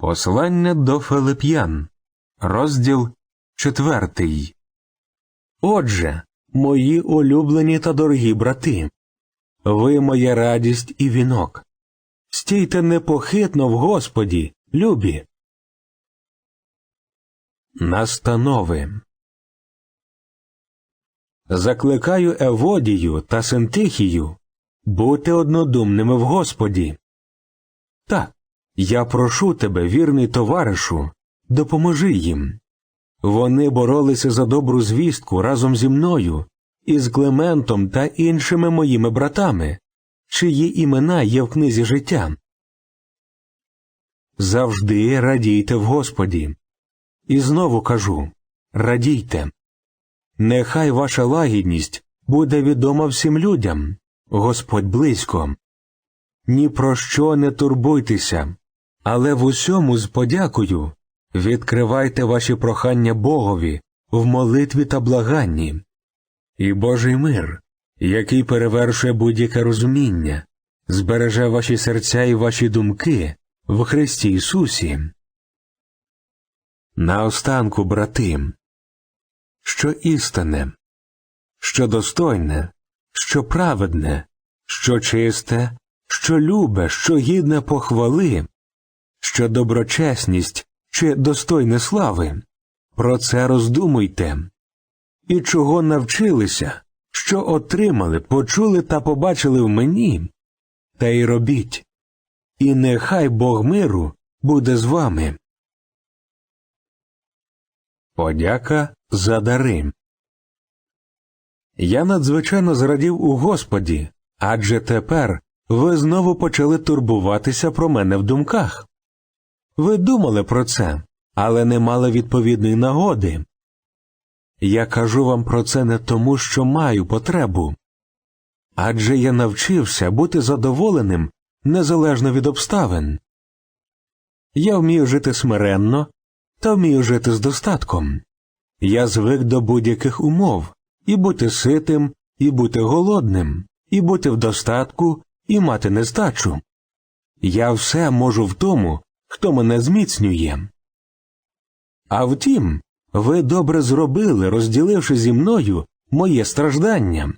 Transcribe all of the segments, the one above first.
Послання до Филип'ян, розділ четвертий. Отже, мої улюблені та дорогі брати, ви моя радість і вінок. Стійте непохитно в Господі, любі. Настанови. Закликаю Еводію та Синтихію бути однодумними в Господі. Так, я прошу тебе, вірний товаришу, допоможи їм. Вони боролися за добру звістку разом зі мною, із Клементом та іншими моїми братами, чиї імена є в книзі життя. Завжди радійте в Господі. І знову кажу радійте. Нехай ваша лагідність буде відома всім людям, Господь близько. Ні про що не турбуйтеся, але в усьому з подякою відкривайте ваші прохання Богові в молитві та благанні. І Божий мир, який перевершує будь-яке розуміння, збереже ваші серця і ваші думки в Христі Ісусі. Наостанку, брати, що істинне, що достойне, що праведне, що чисте, що любе, що гідне похвали, що доброчесність чи достойне слави, про це роздумуйте. І чого навчилися, що отримали, почули та побачили в мені, та й робіть. І нехай Бог миру буде з вами. Подяка за дари. Я надзвичайно зрадів у Господі, адже тепер ви знову почали турбуватися про мене в думках. Ви думали про це, але не мали відповідної нагоди. Я кажу вам про це не тому, що маю потребу. Адже я навчився бути задоволеним незалежно від обставин. Я вмію жити смиренно та вмію жити з достатком. Я звик до будь-яких умов і бути ситим, і бути голодним, і бути в достатку, і мати нестачу. Я все можу в тому, хто мене зміцнює. А втім, ви добре зробили, розділивши зі мною моє страждання.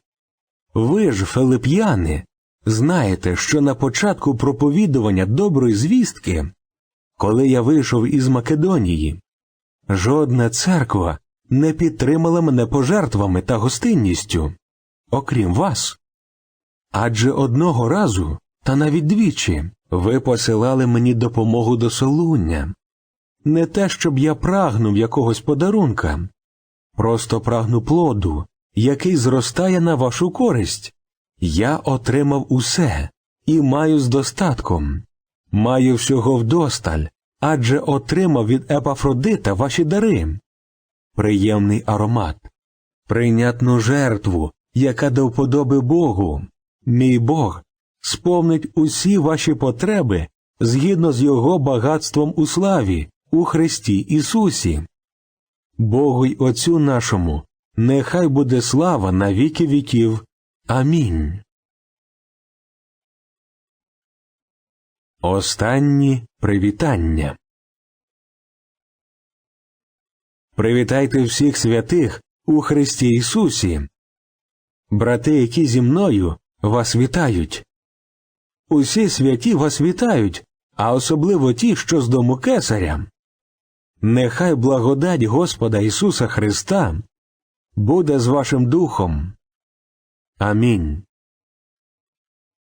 Ви ж, филип'яни, знаєте, що на початку проповідування доброї звістки, коли я вийшов із Македонії, жодна церква не підтримала мене пожертвами та гостинністю, окрім вас. Адже одного разу, та навіть двічі, ви посилали мені допомогу до солуння. Не те, щоб я прагнув якогось подарунка, просто прагну плоду, який зростає на вашу користь. Я отримав усе і маю з достатком, маю всього вдосталь, адже отримав від Епафродита ваші дари. Приємний аромат, прийнятну жертву, яка до вподоби Богу. Мій Бог сповнить усі ваші потреби згідно з Його багатством у славі у Христі Ісусі. Богу й Отцю нашому, нехай буде слава на віки віків. Амінь. Останні привітання. Привітайте всіх святих у Христі Ісусі. Брати, які зі мною вас вітають. Усі святі вас вітають, а особливо ті, що з дому кесаря. Нехай благодать Господа Ісуса Христа буде з вашим духом. Амінь.